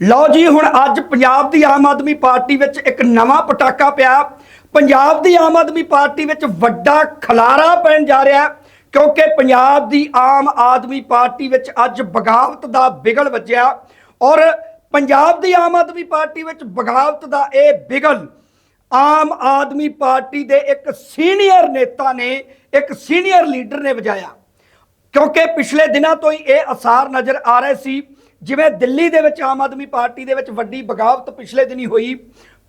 ਲਓ ਜੀ, ਹੁਣ ਅੱਜ ਪੰਜਾਬ ਦੀ ਆਮ ਆਦਮੀ ਪਾਰਟੀ ਵਿੱਚ ਇੱਕ ਨਵਾਂ ਪਟਾਕਾ ਪਿਆ। ਪੰਜਾਬ ਦੀ ਆਮ ਆਦਮੀ ਪਾਰਟੀ ਵਿੱਚ ਵੱਡਾ ਖਲਾਰਾ ਪੈਣ ਜਾ ਰਿਹਾ ਹੈ, ਕਿਉਂਕਿ ਪੰਜਾਬ ਦੀ ਆਮ ਆਦਮੀ ਪਾਰਟੀ ਵਿੱਚ ਅੱਜ ਬਗਾਵਤ ਦਾ ਬਿਗਲ ਵੱਜਿਆ। ਔਰ ਪੰਜਾਬ ਦੀ ਆਮ ਆਦਮੀ ਪਾਰਟੀ ਵਿੱਚ ਬਗਾਵਤ ਦਾ ਇਹ ਬਿਗਲ ਆਮ ਆਦਮੀ ਪਾਰਟੀ ਦੇ ਇੱਕ ਸੀਨੀਅਰ ਨੇਤਾ ਨੇ, ਇੱਕ ਸੀਨੀਅਰ ਲੀਡਰ ਨੇ ਵਜਾਇਆ। ਕਿਉਂਕਿ ਪਿਛਲੇ ਦਿਨਾਂ ਤੋਂ ਹੀ ਇਹ ਅਸਾਰ ਨਜ਼ਰ ਆ ਰਹੇ ਸੀ ਜਿਵੇਂ ਦਿੱਲੀ ਦੇ ਵਿੱਚ ਆਮ ਆਦਮੀ ਪਾਰਟੀ ਦੇ ਵਿੱਚ ਵੱਡੀ ਬਗਾਵਤ ਪਿਛਲੇ ਦਿਨੀ ਹੋਈ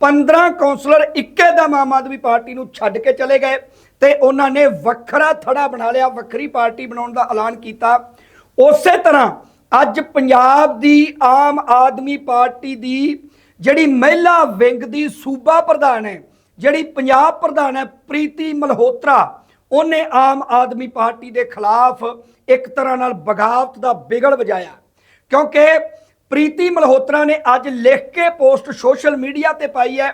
15 ਕੌਂਸਲਰ ਇੱਕੇ ਦਮ ਆਮ ਆਦਮੀ ਪਾਰਟੀ ਨੂੰ ਛੱਡ ਕੇ ਚਲੇ ਗਏ ਤੇ ਉਹਨਾਂ ਨੇ ਵੱਖਰਾ ਥੜਾ ਬਣਾ ਲਿਆ, ਵੱਖਰੀ ਪਾਰਟੀ ਬਣਾਉਣ ਦਾ ਐਲਾਨ ਕੀਤਾ। ਉਸੇ ਤਰ੍ਹਾਂ ਅੱਜ ਪੰਜਾਬ ਦੀ ਆਮ ਆਦਮੀ ਪਾਰਟੀ ਦੀ ਜਿਹੜੀ ਮਹਿਲਾ ਵਿੰਗ ਦੀ ਸੂਬਾ ਪ੍ਰਧਾਨ ਹੈ, ਜਿਹੜੀ ਪੰਜਾਬ ਪ੍ਰਧਾਨ ਹੈ, ਪ੍ਰੀਤੀ ਮਲਹੋਤਰਾ, ਉਹਨੇ ਆਮ ਆਦਮੀ ਪਾਰਟੀ ਦੇ ਖਿਲਾਫ ਇੱਕ ਤਰ੍ਹਾਂ ਨਾਲ ਬਗਾਵਤ ਦਾ ਬਿਗੜ ਵਜਾਇਆ। ਕਿਉਂਕਿ ਪ੍ਰੀਤੀ ਮਲਹੋਤਰਾ ਨੇ ਅੱਜ ਲਿਖ ਕੇ ਪੋਸਟ ਸੋਸ਼ਲ ਮੀਡੀਆ ਤੇ ਪਾਈ ਹੈ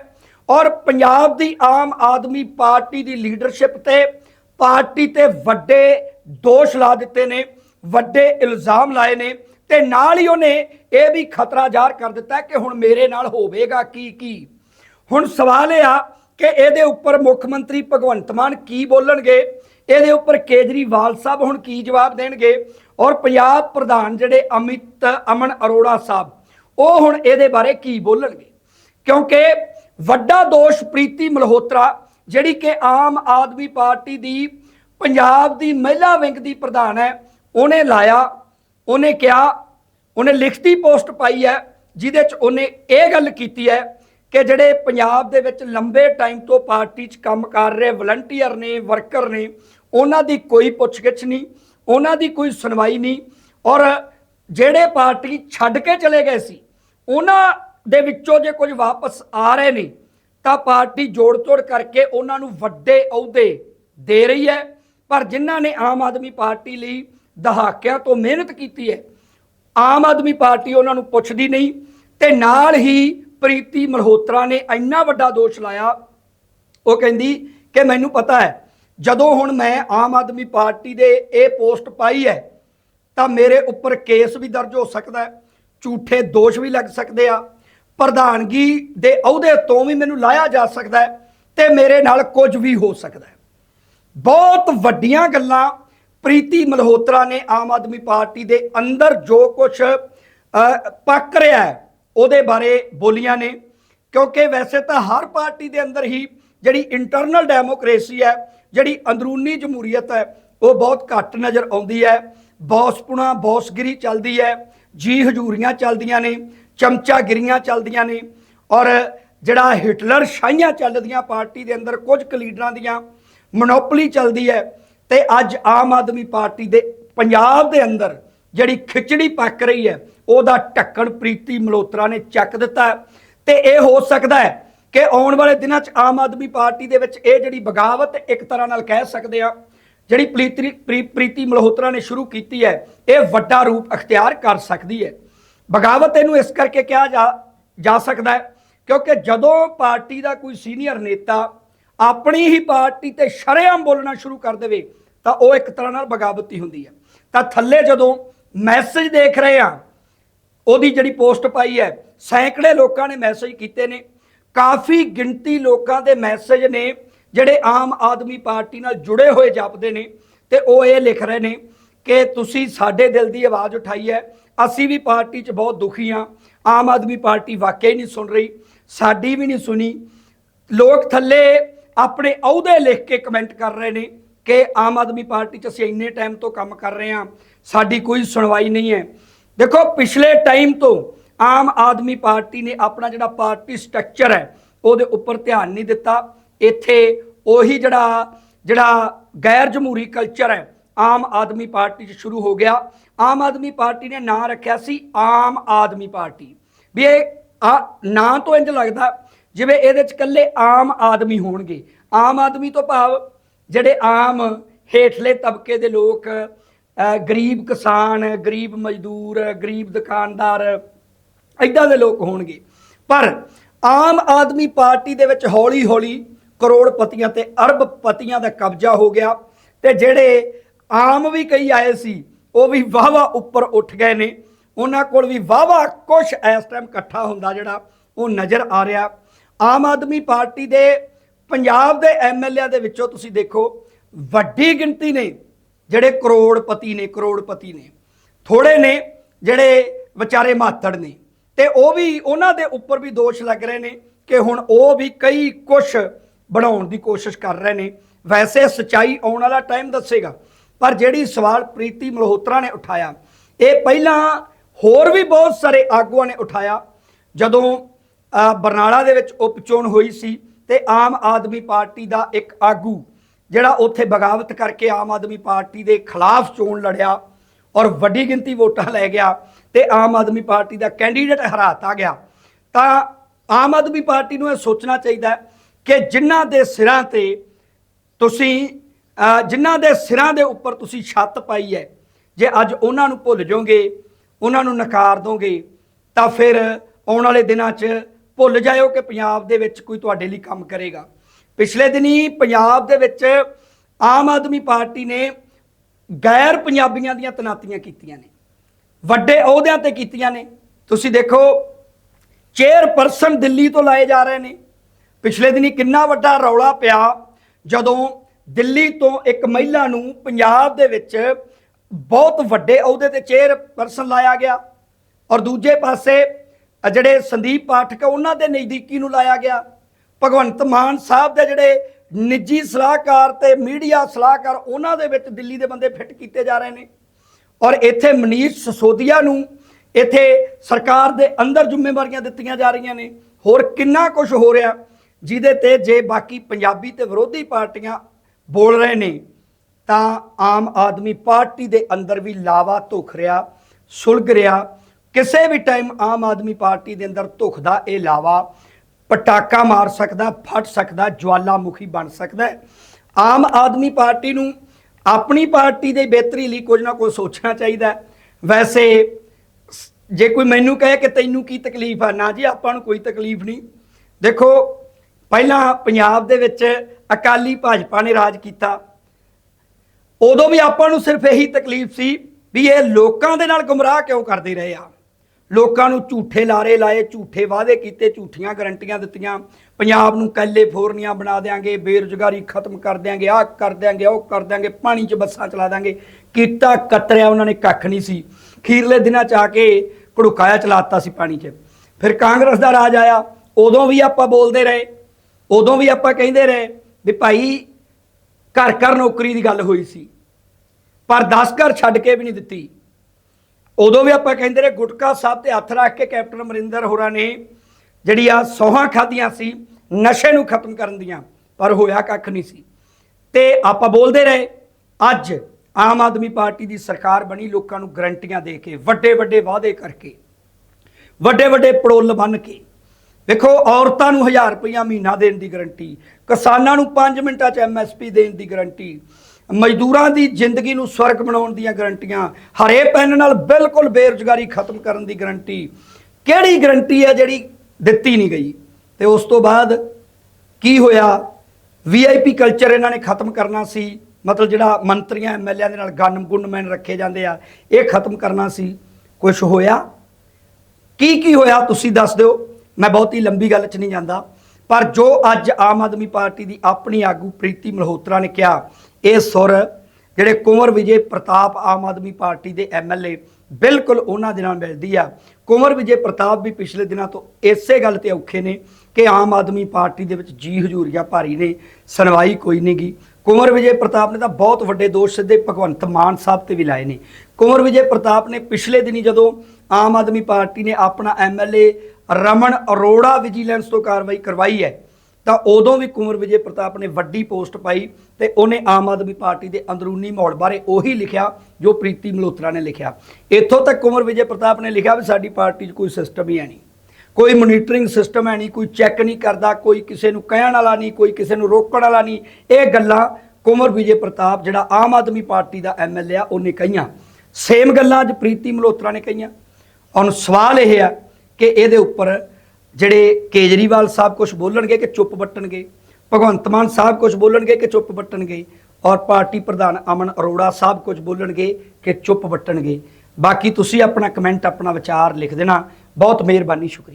ਔਰ ਪੰਜਾਬ ਦੀ ਆਮ ਆਦਮੀ ਪਾਰਟੀ ਦੀ ਲੀਡਰਸ਼ਿਪ ਤੇ ਪਾਰਟੀ ਤੇ ਵੱਡੇ ਦੋਸ਼ ਲਾ ਦਿੱਤੇ ਨੇ, ਵੱਡੇ ਇਲਜ਼ਾਮ ਲਾਏ ਨੇ ਤੇ ਨਾਲ ਹੀ ਉਹਨੇ ਇਹ ਵੀ ਖਤਰਾ ਜ਼ਾਹਰ ਕਰ ਦਿੱਤਾ ਕਿ ਹੁਣ ਮੇਰੇ ਨਾਲ ਹੋਵੇਗਾ ਕੀ ਕੀ। ਹੁਣ ਸਵਾਲ ਇਹ ਆ ਕਿ ਇਹਦੇ ਉੱਪਰ ਮੁੱਖ ਮੰਤਰੀ ਭਗਵੰਤ ਮਾਨ ਕੀ ਬੋਲਣਗੇ, ਇਹਦੇ ਉੱਪਰ ਕੇਜਰੀਵਾਲ ਸਾਹਿਬ ਹੁਣ ਕੀ ਜਵਾਬ ਦੇਣਗੇ ਔਰ ਪੰਜਾਬ ਪ੍ਰਧਾਨ ਜਿਹੜੇ ਅਮਿਤ, ਅਮਨ ਅਰੋੜਾ ਸਾਹਿਬ, ਉਹ ਹੁਣ ਇਹਦੇ ਬਾਰੇ ਕੀ ਬੋਲਣਗੇ? ਕਿਉਂਕਿ ਵੱਡਾ ਦੋਸ਼ ਪ੍ਰੀਤੀ ਮਲਹੋਤਰਾ, ਜਿਹੜੀ ਕਿ ਆਮ ਆਦਮੀ ਪਾਰਟੀ ਦੀ ਪੰਜਾਬ ਦੀ ਮਹਿਲਾ ਵਿੰਗ ਦੀ ਪ੍ਰਧਾਨ ਹੈ, ਉਹਨੇ ਲਾਇਆ, ਉਹਨੇ ਕਿਹਾ, ਉਹਨੇ ਲਿਖਤੀ ਪੋਸਟ ਪਾਈ ਹੈ, ਜਿਹਦੇ 'ਚ ਉਹਨੇ ਇਹ ਗੱਲ ਕੀਤੀ ਹੈ ਕਿ ਜਿਹੜੇ ਪੰਜਾਬ ਦੇ ਵਿੱਚ ਲੰਬੇ ਟਾਈਮ ਤੋਂ ਪਾਰਟੀ 'ਚ ਕੰਮ ਕਰ ਰਹੇ ਵਲੰਟੀਅਰ ਨੇ, ਵਰਕਰ ਨੇ, ਉਹਨਾਂ ਦੀ ਕੋਈ ਪੁੱਛਗਿੱਛ ਨਹੀਂ ਉਹਨਾਂ ਦੀ ਕੋਈ ਸੁਣਵਾਈ ਨਹੀਂ। ਔਰ ਜਿਹੜੇ ਪਾਰਟੀ ਛੱਡ ਕੇ ਚਲੇ ਗਏ ਸੀ, ਉਹਨਾਂ ਦੇ ਵਿੱਚੋਂ ਜੇ ਕੁਝ ਵਾਪਸ ਆ ਰਹੇ ਨੇ, ਤਾਂ ਪਾਰਟੀ ਜੋੜ ਤੋੜ ਕਰਕੇ ਉਹਨਾਂ ਨੂੰ ਵੱਡੇ ਅਹੁਦੇ ਦੇ ਰਹੀ ਹੈ। ਪਰ ਜਿਨ੍ਹਾਂ ਨੇ ਆਮ ਆਦਮੀ ਪਾਰਟੀ ਲਈ ਦਹਾਕਿਆਂ ਤੋਂ ਮਿਹਨਤ ਕੀਤੀ ਹੈ, ਆਮ ਆਦਮੀ ਪਾਰਟੀ ਉਹਨਾਂ ਨੂੰ ਪੁੱਛਦੀ ਨਹੀਂ ਤੇ ਨਾਲ ਹੀ ਪ੍ਰੀਤੀ ਮਲਹੋਤਰਾ ਨੇ ਇੰਨਾ ਵੱਡਾ ਦੋਸ਼ ਲਾਇਆ। ਉਹ ਕਹਿੰਦੀ ਕਿ ਮੈਨੂੰ ਪਤਾ ਹੈ ਜਦੋਂ ਹੁਣ ਮੈਂ ਆਮ ਆਦਮੀ ਪਾਰਟੀ ਦੇ ਇਹ ਪੋਸਟ ਪਾਈ ਹੈ, ਤਾਂ ਮੇਰੇ ਉੱਪਰ ਕੇਸ ਵੀ ਦਰਜ ਹੋ ਸਕਦਾ ਹੈ, ਝੂਠੇ ਦੋਸ਼ ਵੀ ਲੱਗ ਸਕਦੇ ਆ, ਪ੍ਰਧਾਨਗੀ ਦੇ ਅਹੁਦੇ ਤੋਂ ਵੀ ਮੈਨੂੰ ਲਾਇਆ ਜਾ ਸਕਦਾ ਹੈ ਤੇ ਮੇਰੇ ਨਾਲ ਕੁਝ ਵੀ ਹੋ ਸਕਦਾ ਹੈ। ਬਹੁਤ ਵੱਡੀਆਂ ਗੱਲਾਂ ਪ੍ਰੀਤੀ ਮਲਹੋਤਰਾ ਨੇ ਆਮ ਆਦਮੀ ਪਾਰਟੀ ਦੇ ਅੰਦਰ ਜੋ ਕੁਝ ਪੱਕ ਰਿਹਾ ਉਹਦੇ ਬਾਰੇ ਬੋਲੀਆਂ ਨੇ, ਕਿਉਂਕਿ ਵੈਸੇ ਤਾਂ ਹਰ ਪਾਰਟੀ ਦੇ ਅੰਦਰ ਹੀ ਜਿਹੜੀ ਇੰਟਰਨਲ ਡੈਮੋਕ੍ਰੇਸੀ ਹੈ, ਜਿਹੜੀ ਅੰਦਰੂਨੀ ਜਮਹੂਰੀਅਤ ਹੈ, ਉਹ ਬਹੁਤ ਘੱਟ ਨਜ਼ਰ ਆਉਂਦੀ ਹੈ। ਬੌਸਪੁਣਾ ਬੌਸਗਿਰੀ ਚੱਲਦੀ ਹੈ। ਜੀ ਹਜੂਰੀਆਂ ਚੱਲਦੀਆਂ ਨੇ, ਚਮਚਾਗਿਰੀਆਂ ਚੱਲਦੀਆਂ ਨੇ। ਔਰ ਜਿਹੜਾ ਹਿਟਲਰ ਸ਼ਾਹੀਆਂ ਚੱਲਦੀਆਂ ਪਾਰਟੀ ਦੇ ਅੰਦਰ, ਕੁਝ ਕੁ ਲੀਡਰਾਂ ਦੀਆਂ, ਮੋਨੋਪੋਲੀ ਚੱਲਦੀ ਹੈ। ਤੇ ਅੱਜ ਆਮ ਆਦਮੀ ਪਾਰਟੀ ਦੇ ਪੰਜਾਬ ਦੇ ਅੰਦਰ ਜਿਹੜੀ ਖਿਚੜੀ ਪੱਕ ਰਹੀ ਹੈ, ਉਹਦਾ ਢੱਕਣ ਪ੍ਰੀਤੀ ਮਲੋਤਰਾ ਨੇ ਚੱਕ ਦਿੱਤਾ। ਹੈ ਤੇ ਇਹ ਹੋ ਸਕਦਾ ਹੈ ਕਿ ਆਉਣ ਵਾਲੇ ਦਿਨਾਂ 'ਚ ਆਮ ਆਦਮੀ ਪਾਰਟੀ ਦੇ ਵਿੱਚ ਇਹ ਜਿਹੜੀ ਬਗਾਵਤ ਇੱਕ ਤਰ੍ਹਾਂ ਨਾਲ ਕਹਿ ਸਕਦੇ ਆ ਜਿਹੜੀ ਪ੍ਰੀਤੀ ਪ੍ਰੀ- ਪ੍ਰੀਤੀ ਮਲਹੋਤਰਾ ਨੇ ਸ਼ੁਰੂ ਕੀਤੀ ਹੈ, ਇਹ ਵੱਡਾ ਰੂਪ ਅਖਤਿਆਰ ਕਰ ਸਕਦੀ ਹੈ। ਬਗਾਵਤ ਇਹਨੂੰ ਇਸ ਕਰਕੇ ਕਿਹਾ ਜਾ ਜਾ ਸਕਦਾ ਹੈ ਕਿਉਂਕਿ ਜਦੋਂ ਪਾਰਟੀ ਦਾ ਕੋਈ ਸੀਨੀਅਰ ਨੇਤਾ ਆਪਣੀ ਹੀ ਪਾਰਟੀ ਤੇ ਸ਼ਰੇਆਮ ਬੋਲਣਾ ਸ਼ੁਰੂ ਕਰ ਦੇਵੇ, ਤਾਂ ਉਹ ਇੱਕ ਤਰ੍ਹਾਂ ਨਾਲ ਬਗਾਵਤੀ ਹੁੰਦੀ ਹੈ। ਤਾਂ ਥੱਲੇ ਜਦੋਂ ਮੈਸੇਜ ਦੇਖ ਰਹੇ ਆ ਉਹਦੀ ਜਿਹੜੀ ਪੋਸਟ ਪਾਈ ਹੈ, ਸੈਂਕੜੇ ਲੋਕਾਂ ਨੇ ਮੈਸੇਜ ਕੀਤੇ ਨੇ ਕਾਫੀ ਗਿਣਤੀ ਲੋਕਾਂ ਦੇ ਮੈਸੇਜ ਨੇ, ਜਿਹੜੇ ਆਮ ਆਦਮੀ ਪਾਰਟੀ ਨਾਲ ਜੁੜੇ ਹੋਏ ਜਾਪਦੇ ਨੇ ਤੇ ਉਹ ਇਹ ਲਿਖ ਰਹੇ ਨੇ ਕਿ ਤੁਸੀਂ ਸਾਡੇ ਦਿਲ ਦੀ ਆਵਾਜ਼ ਉਠਾਈ ਹੈ, ਅਸੀਂ ਵੀ ਪਾਰਟੀ 'ਚ ਬਹੁਤ ਦੁਖੀ ਹਾਂ, ਆਮ ਆਦਮੀ ਪਾਰਟੀ ਵਾਕਿਆ ਹੀ ਨਹੀਂ ਸੁਣ ਰਹੀ, ਸਾਡੀ ਵੀ ਨਹੀਂ ਸੁਣੀ। ਲੋਕ ਥੱਲੇ ਆਪਣੇ ਅਹੁਦੇ ਲਿਖ ਕੇ ਕਮੈਂਟ ਕਰ ਰਹੇ ਨੇ ਕਿ ਆਮ ਆਦਮੀ ਪਾਰਟੀ 'ਚ ਅਸੀਂ ਇੰਨੇ ਟਾਈਮ ਤੋਂ ਕੰਮ ਕਰ ਰਹੇ ਹਾਂ, ਸਾਡੀ ਕੋਈ ਸੁਣਵਾਈ ਨਹੀਂ ਹੈ। ਦੇਖੋ, ਪਿਛਲੇ ਟਾਈਮ ਤੋਂ ਆਮ ਆਦਮੀ ਪਾਰਟੀ ਨੇ ਆਪਣਾ ਜਿਹੜਾ ਪਾਰਟੀ ਸਟਰਕਚਰ ਹੈ, ਉਹਦੇ ਉੱਪਰ ਧਿਆਨ ਨਹੀਂ ਦਿੱਤਾ। ਇੱਥੇ ਉਹੀ ਜਿਹੜਾ ਜਿਹੜਾ ਗੈਰ ਜਮਹੂਰੀ ਕਲਚਰ ਹੈ, ਆਮ ਆਦਮੀ ਪਾਰਟੀ 'ਚ ਸ਼ੁਰੂ ਹੋ ਗਿਆ। ਆਮ ਆਦਮੀ ਪਾਰਟੀ ਨੇ ਨਾਂ ਰੱਖਿਆ ਸੀ ਆਮ ਆਦਮੀ ਪਾਰਟੀ। ਵੀ ਇਹ ਆ ਨਾਂ ਤੋਂ ਇੰਜ ਲੱਗਦਾ ਜਿਵੇਂ ਇਹਦੇ 'ਚ ਇਕੱਲੇ ਆਮ ਆਦਮੀ ਹੋਣਗੇ। ਆਮ ਆਦਮੀ ਤੋਂ ਭਾਵ ਜਿਹੜੇ ਆਮ ਹੇਠਲੇ ਤਬਕੇ ਦੇ ਲੋਕ ਗਰੀਬ ਕਿਸਾਨ, ਗਰੀਬ ਮਜ਼ਦੂਰ, ਗਰੀਬ ਦੁਕਾਨਦਾਰ ਇਦਾਂ ਦੇ ਲੋਕ ਹੋਣਗੇ। ਪਰ ਆਮ ਆਦਮੀ ਪਾਰਟੀ ਦੇ ਵਿੱਚ ਹੌਲੀ-ਹੌਲੀ ਕਰੋੜਪਤੀਆਂ ਤੇ ਅਰਬਪਤੀਆਂ ਦਾ ਕਬਜ਼ਾ ਹੋ ਗਿਆ ਤੇ ਜਿਹੜੇ ਆਮ ਵੀ ਕਈ ਆਏ ਸੀ, ਉਹ ਵੀ ਵਾਵਾ ਉੱਪਰ ਉੱਠ ਗਏ ਨੇ। ਉਹਨਾਂ ਕੋਲ ਵੀ ਵਾਵਾ ਕੁਝ ਇਸ ਟਾਈਮ ਇਕੱਠਾ ਹੁੰਦਾ ਜਿਹੜਾ ਉਹ ਨਜ਼ਰ ਆ ਰਿਹਾ। ਆਮ ਆਦਮੀ ਪਾਰਟੀ ਦੇ ਪੰਜਾਬ ਦੇ ਐਮਐਲਏ ਦੇ ਵਿੱਚੋਂ ਤੁਸੀਂ ਦੇਖੋ, ਵੱਡੀ ਗਿਣਤੀ ਨੇ ਜਿਹੜੇ ਕਰੋੜਪਤੀ ਨੇ ਕਰੋੜਪਤੀ ਨੇ। ਥੋੜੇ ਨੇ ਜਿਹੜੇ ਵਿਚਾਰੇ ਮਾਤੜ ਨੇ। ਤੇ ਉਹ ਵੀ ਉਹਨਾਂ ਦੇ ਉੱਪਰ ਵੀ ਦੋਸ਼ ਲੱਗ ਰਹੇ ਨੇ ਕਿ ਹੁਣ ਉਹ ਵੀ ਕਈ ਕੁਛ ਬਣਾਉਣ ਦੀ ਕੋਸ਼ਿਸ਼ ਕਰ ਰਹੇ ਨੇ। ਵੈਸੇ ਸਚਾਈ ਆਉਣ ਵਾਲਾ ਟਾਈਮ ਦੱਸੇਗਾ, ਪਰ ਜਿਹੜੀ ਸਵਾਲ ਪ੍ਰੀਤੀ ਮਲਹੋਤਰਾ ਨੇ ਉਠਾਇਆ, ਇਹ ਪਹਿਲਾਂ ਹੋਰ ਵੀ ਬਹੁਤ ਸਾਰੇ ਆਗੂਆਂ ਨੇ ਉਠਾਇਆ। ਜਦੋਂ ਬਰਨਾਲਾ ਦੇ ਵਿੱਚ ਉਪ ਚੋਣ ਹੋਈ ਸੀ ਤੇ ਆਮ ਆਦਮੀ ਪਾਰਟੀ ਦਾ ਇੱਕ ਆਗੂ ਜਿਹੜਾ ਉੱਥੇ ਬਗਾਵਤ ਕਰਕੇ ਆਮ ਆਦਮੀ ਪਾਰਟੀ ਦੇ ਖਿਲਾਫ ਚੋਣ ਲੜਿਆ ਔਰ ਵੱਡੀ ਗਿਣਤੀ ਵੋਟਾਂ ਲੈ ਗਿਆ ਤੇ ਆਮ ਆਦਮੀ ਪਾਰਟੀ ਦਾ ਕੈਂਡੀਡੇਟ ਹਰਾਤਾ ਗਿਆ। ਤਾਂ ਆਮ ਆਦਮੀ ਪਾਰਟੀ ਨੂੰ ਇਹ ਸੋਚਣਾ ਚਾਹੀਦਾ ਕਿ ਜਿਨ੍ਹਾਂ ਦੇ ਸਿਰਾਂ ਤੇ ਤੁਸੀਂ ਜਿਨ੍ਹਾਂ ਦੇ ਸਿਰਾਂ ਦੇ ਉੱਪਰ ਤੁਸੀਂ ਛੱਤ ਪਾਈ ਹੈ, ਜੇ ਅੱਜ ਉਹਨਾਂ ਨੂੰ ਭੁੱਲ ਜਾਓਗੇ, ਉਹਨਾਂ ਨੂੰ ਨਕਾਰ ਦੋਗੇ, ਤਾਂ ਫਿਰ ਆਉਣ ਵਾਲੇ ਦਿਨਾਂ 'ਚ ਭੁੱਲ ਜਾਇਓ ਕਿ ਪੰਜਾਬ ਦੇ ਵਿੱਚ ਕੋਈ ਤੁਹਾਡੇ ਲਈ ਕੰਮ ਕਰੇਗਾ। ਪਿਛਲੇ ਦਿਨੀ ਪੰਜਾਬ ਦੇ ਵਿੱਚ ਆਮ ਆਦਮੀ ਪਾਰਟੀ ਨੇ ਗੈਰ ਪੰਜਾਬੀਆਂ ਦੀਆਂ ਤਨਾਤੀਆਂ ਕੀਤੀਆਂ ਨੇ। ਵੱਡੇ ਅਹੁਦਿਆਂ ਤੇ ਕੀਤੀਆਂ ਨੇ। ਤੁਸੀਂ ਦੇਖੋ, ਚੇਅਰਪਰਸਨ ਦਿੱਲੀ ਤੋਂ ਲਾਏ ਜਾ ਰਹੇ ਨੇ। ਪਿਛਲੇ ਦਿਨੀ ਕਿੰਨਾ ਵੱਡਾ ਰੌਲਾ ਪਿਆ, ਜਦੋਂ ਦਿੱਲੀ ਤੋਂ ਇੱਕ ਮਹਿਲਾ ਨੂੰ ਪੰਜਾਬ ਦੇ ਵਿੱਚ ਬਹੁਤ ਵੱਡੇ ਅਹੁਦੇ ਤੇ ਚੇਅਰਪਰਸਨ ਲਾਇਆ ਗਿਆ ਔਰ ਦੂਜੇ ਪਾਸੇ ਜਿਹੜੇ ਸੰਦੀਪ ਪਾਠਕ ਉਹਨਾਂ ਦੇ ਨਜ਼ਦੀਕੀ ਨੂੰ ਲਾਇਆ ਗਿਆ। ਭਗਵੰਤ ਮਾਨ ਸਾਹਿਬ ਦੇ ਜਿਹੜੇ ਨਿੱਜੀ ਸਲਾਹਕਾਰ ਤੇ ਮੀਡੀਆ ਸਲਾਹਕਾਰ ਉਹਨਾਂ ਦੇ ਵਿੱਚ ਦਿੱਲੀ ਦੇ ਬੰਦੇ ਫਿੱਟ ਕੀਤੇ ਜਾ ਰਹੇ ਨੇ। ਔਰ ਇੱਥੇ ਮਨੀਸ਼ ਸਸੋਦੀਆ ਨੂੰ ਇੱਥੇ ਸਰਕਾਰ ਦੇ ਅੰਦਰ ਜ਼ਿੰਮੇਵਾਰੀਆਂ ਦਿੱਤੀਆਂ ਜਾ ਰਹੀਆਂ ਨੇ। ਹੋਰ ਕਿੰਨਾ ਕੁਝ ਹੋ ਰਿਹਾ, ਜਿਹਦੇ ਤੇ ਜੇ ਬਾਕੀ ਪੰਜਾਬੀ ਤੇ ਵਿਰੋਧੀ ਪਾਰਟੀਆਂ ਬੋਲ ਰਹੇ ਨੇ, ਤਾਂ ਆਮ ਆਦਮੀ ਪਾਰਟੀ ਦੇ ਅੰਦਰ ਵੀ ਲਾਵਾ ਧੁਖ ਰਿਹਾ, ਸੁਲਗ ਰਿਹਾ। ਕਿਸੇ ਵੀ ਟਾਈਮ ਆਮ ਆਦਮੀ ਪਾਰਟੀ ਦੇ ਅੰਦਰ ਧੁਖ ਦਾ ਇਹ ਲਾਵਾ ਪਟਾਕਾ ਮਾਰ ਸਕਦਾ ਫਟ ਸਕਦਾ, ਜਵਾਲਾਮੁਖੀ ਬਣ ਸਕਦਾ ਆਮ ਆਦਮੀ ਪਾਰਟੀ ਨੂੰ ਆਪਣੀ ਪਾਰਟੀ ਦੇ ਬਿਹਤਰੀ ਲਈ ਕੁਝ ਨਾ ਕੁਝ ਸੋਚਣਾ ਚਾਹੀਦਾ ਵੈਸੇ ਜੇ ਕੋਈ ਮੈਨੂੰ ਕਹੇ ਕਿ ਤੈਨੂੰ ਕੀ ਤਕਲੀਫ ਆ, ਨਾ ਜੀ, ਆਪਾਂ ਨੂੰ ਕੋਈ ਤਕਲੀਫ ਨਹੀਂ। ਦੇਖੋ, ਪਹਿਲਾਂ ਪੰਜਾਬ ਦੇ ਵਿੱਚ ਅਕਾਲੀ ਭਾਜਪਾ ਨੇ ਰਾਜ ਕੀਤਾ। ਉਦੋਂ ਵੀ ਆਪਾਂ ਨੂੰ ਸਿਰਫ ਇਹੀ ਤਕਲੀਫ ਸੀ ਵੀ ਇਹ ਲੋਕਾਂ ਦੇ ਨਾਲ ਗੁੰਮਰਾਹ ਕਿਉਂ ਕਰਦੇ ਰਹੇ ਆ? ਲੋਕਾਂ ਨੂੰ ਝੂਠੇ ਲਾਰੇ ਲਾਏ, ਝੂਠੇ ਵਾਅਦੇ ਕੀਤੇ, ਝੂਠੀਆਂ ਗਰੰਟੀਆਂ ਦਿੱਤੀਆਂ। ਪੰਜਾਬ ਨੂੰ ਕੈਲੀਫੋਰਨੀਆ ਬਣਾ ਦੇਾਂਗੇ ਬੇਰੁਜ਼ਗਾਰੀ ਖਤਮ ਕਰ ਦਿਆਂਗੇ, ਆਹ ਕਰ ਦਿਆਂਗੇ, ਉਹ ਕਰ ਦਿਆਂਗੇ, ਪਾਣੀ 'ਚ ਬੱਸਾਂ ਚਲਾ ਦਾਂਗੇ ਕੀਤਾ ਕਤਰਿਆ ਉਹਨਾਂ ਨੇ, ਕੱਖ ਨਹੀਂ ਸੀ। ਖੀਰਲੇ ਦਿਨਾਂ 'ਚ ਆ ਕੇ ਘੜੁਕਾਇਆ ਚਲਾਤਾ ਸੀ ਪਾਣੀ 'ਚ। ਫਿਰ ਕਾਂਗਰਸ ਦਾ ਰਾਜ ਆਇਆ, ਉਦੋਂ ਵੀ ਆਪਾਂ ਬੋਲਦੇ ਰਹੇ, ਉਦੋਂ ਵੀ ਆਪਾਂ ਕਹਿੰਦੇ ਰਹੇ ਵੀ ਭਾਈ ਘਰ ਘਰ ਨੌਕਰੀ ਦੀ ਗੱਲ ਹੋਈ ਸੀ। ਪਰ 10 ਘਰ ਛੱਡ ਕੇ ਵੀ ਨਹੀਂ ਦਿੱਤੀ। ਉਦੋਂ ਵੀ ਆਪਾਂ ਕਹਿੰਦੇ ਰਹੇ ਗੁਟਕਾ ਸਾਹਿਬ ਤੇ ਹੱਥ ਰੱਖ ਕੇ ਕੈਪਟਨ ਅਮਰਿੰਦਰ ਹੋਰਾਂ ਨੇ ਜਿਹੜੀ ਆ ਸੌਹਾਂ ਖਾਧੀਆਂ ਸੀ, ਨਸ਼ੇ ਨੂੰ ਖਤਮ ਕਰਨ ਦੀਆਂ, ਪਰ ਹੋਇਆ ਕੱਖ ਨਹੀਂ ਸੀ। ਤੇ ਆਪਾਂ ਬੋਲਦੇ ਰਹੇ, ਅੱਜ ਆਮ ਆਦਮੀ ਪਾਰਟੀ ਦੀ ਸਰਕਾਰ ਬਣੀ, ਲੋਕਾਂ ਨੂੰ ਗਰੰਟੀਆਂ ਦੇ ਕੇ, ਵੱਡੇ ਵੱਡੇ ਵਾਅਦੇ ਕਰਕੇ, ਵੱਡੇ ਵੱਡੇ ਪੜੋਲ ਬੰਨ ਕੇ ਦੇਖੋ ਔਰਤਾਂ ਨੂੰ 1000 ਰੁਪਇਆ ਮਹੀਨਾ ਦੇਣ ਦੀ ਗਰੰਟੀ, ਕਿਸਾਨਾਂ ਨੂੰ 5 ਮਿੰਟਾਂ 'ਚ ਐਮਐਸਪੀ ਦੇਣ ਦੀ ਗਰੰਟੀ ਮਜ਼ਦੂਰਾਂ ਦੀ ਜ਼ਿੰਦਗੀ ਨੂੰ ਸਵਰਗ ਬਣਾਉਣ ਦੀਆਂ ਗਰੰਟੀਆਂ, ਹਰੇ ਪੈਨ ਨਾਲ ਬਿਲਕੁਲ ਬੇਰੁਜ਼ਗਾਰੀ ਖਤਮ ਕਰਨ ਦੀ ਗਰੰਟੀ। ਕਿਹੜੀ ਗਰੰਟੀ ਹੈ ਜਿਹੜੀ ਦਿੱਤੀ ਨਹੀਂ ਗਈ? ਤੇ ਉਸ ਤੋਂ ਬਾਅਦ ਕੀ ਹੋਇਆ? ਵੀਆਈਪੀ ਕਲਚਰ ਇਹਨਾਂ ਨੇ ਖਤਮ ਕਰਨਾ ਸੀ। ਮਤਲਬ ਜਿਹੜਾ ਮੰਤਰੀਆਂ ਐਮਐਲਏ ਦੇ ਨਾਲ ਗਨ ਗੁੰਨਮੈਨ ਰੱਖੇ ਜਾਂਦੇ ਆ, ਇਹ ਖਤਮ ਕਰਨਾ ਸੀ। ਕੁਝ ਹੋਇਆ? ਕੀ ਕੀ ਹੋਇਆ ਤੁਸੀਂ ਦੱਸ ਦਿਓ। ਮੈਂ ਬਹੁਤੀ ਲੰਬੀ ਗੱਲ 'ਚ ਨਹੀਂ ਜਾਂਦਾ। ਪਰ ਜੋ ਅੱਜ ਆਮ ਆਦਮੀ ਪਾਰਟੀ ਦੀ ਆਪਣੀ ਆਗੂ ਪ੍ਰੀਤੀ ਮਲਹੋਤਰਾ ਨੇ ਕਿਹਾ ਇਹ ਸੁਰ ਜਿਹੜੇ ਕੁੰਵਰ ਵਿਜੇ ਪ੍ਰਤਾਪ ਆਮ ਆਦਮੀ ਪਾਰਟੀ ਦੇ ਐਮਐਲਏ ਬਿਲਕੁਲ ਉਹਨਾਂ ਦੇ ਨਾਲ ਮਿਲਦੀ ਆ। ਕੁੰਵਰ ਵਿਜੇ ਪ੍ਰਤਾਪ ਵੀ ਪਿਛਲੇ ਦਿਨਾਂ ਤੋਂ ਇਸੇ ਗੱਲ ਤੇ ਔਖੇ ਨੇ ਕਿ ਆਮ ਆਦਮੀ ਪਾਰਟੀ ਦੇ ਵਿੱਚ ਜੀ ਹਜੂਰੀਆ ਭਾਰੀ ਨੇ, ਸੁਣਵਾਈ ਕੋਈ ਨਹੀਂ ਗੀ ਕੁੰਵਰ ਵਿਜੇ ਪ੍ਰਤਾਪ ਨੇ ਤਾਂ ਬਹੁਤ ਵੱਡੇ ਦੋਸ਼ ਸਿੱਧੇ ਭਗਵੰਤ ਮਾਨ ਸਾਹਿਬ ਤੇ ਵੀ ਲਾਏ ਨੇ। ਕੁੰਵਰ ਵਿਜੇ ਪ੍ਰਤਾਪ ਨੇ ਪਿਛਲੇ ਦਿਨੀ ਜਦੋਂ ਆਮ ਆਦਮੀ ਪਾਰਟੀ ਨੇ ਆਪਣਾ ਐਮਐਲਏ ਰਮਨ ਅਰੋੜਾ ਵਿਜੀਲੈਂਸ ਤੋਂ ਕਾਰਵਾਈ ਕਰਵਾਈ ਹੈ ਤਾਂ ਉਦੋਂ ਵੀ ਕੁੰਵਰ ਵਿਜੇ ਪ੍ਰਤਾਪ ਨੇ ਵੱਡੀ ਪੋਸਟ ਪਾਈ ਤੇ ਉਹਨੇ ਆਮ ਆਦਮੀ ਪਾਰਟੀ ਦੇ ਅੰਦਰੂਨੀ ਮਾਹੌਲ ਬਾਰੇ ਉਹੀ ਲਿਖਿਆ, ਜੋ ਪ੍ਰੀਤੀ ਮਲਹੋਤਰਾ ਨੇ ਲਿਖਿਆ। ਇੱਥੋਂ ਤੱਕ ਕੁੰਵਰ ਵਿਜੇ ਪ੍ਰਤਾਪ ਨੇ ਲਿਖਿਆ ਵੀ ਸਾਡੀ ਪਾਰਟੀ 'ਚ ਕੋਈ ਸਿਸਟਮ ਹੀ ਹੈ ਨਹੀਂ। ਕੋਈ ਮੋਨੀਟਰਿੰਗ ਸਿਸਟਮ ਹੈ ਨਹੀਂ, ਕੋਈ ਚੈੱਕ ਨਹੀਂ ਕਰਦਾ, ਕੋਈ ਕਿਸੇ ਨੂੰ ਕਹਿਣ ਵਾਲਾ ਨਹੀਂ, ਕੋਈ ਕਿਸੇ ਨੂੰ ਰੋਕਣ ਵਾਲਾ ਨਹੀਂ। ਇਹ ਗੱਲਾਂ ਕੁੰਵਰ ਵਿਜੇ ਪ੍ਰਤਾਪ, ਜਿਹੜਾ ਆਮ ਆਦਮੀ ਪਾਰਟੀ ਦਾ ਐਮਐਲਏ ਆ, ਉਹਨੇ ਕਹੀਆਂ। ਸੇਮ ਗੱਲਾਂ ਅੱਜ ਪ੍ਰੀਤੀ ਮਲਹੋਤਰਾ ਨੇ ਕਹੀਆਂ। ਹੁਣ ਸਵਾਲ ਇਹ ਆ ਕਿ ਇਹਦੇ ਉੱਪਰ ਜਿਹੜੇ ਕੇਜਰੀਵਾਲ ਸਾਹਿਬ ਕੁਝ ਬੋਲਣਗੇ ਕਿ ਚੁੱਪ ਵੱਟਣਗੇ ਭਗਵੰਤ ਮਾਨ ਸਾਹਿਬ ਕੁਝ ਬੋਲਣਗੇ ਕਿ ਚੁੱਪ ਵੱਟਣਗੇ ਔਰ ਪਾਰਟੀ ਪ੍ਰਧਾਨ ਅਮਨ ਅਰੋੜਾ ਸਾਹਿਬ ਕੁਝ ਬੋਲਣਗੇ ਕਿ ਚੁੱਪ ਵੱਟਣਗੇ ਬਾਕੀ ਤੁਸੀਂ ਆਪਣਾ ਕਮੈਂਟ ਆਪਣਾ ਵਿਚਾਰ ਲਿਖ ਦੇਣਾ। ਬਹੁਤ ਮਿਹਰਬਾਨੀ, ਸ਼ੁਕਰੀਆ।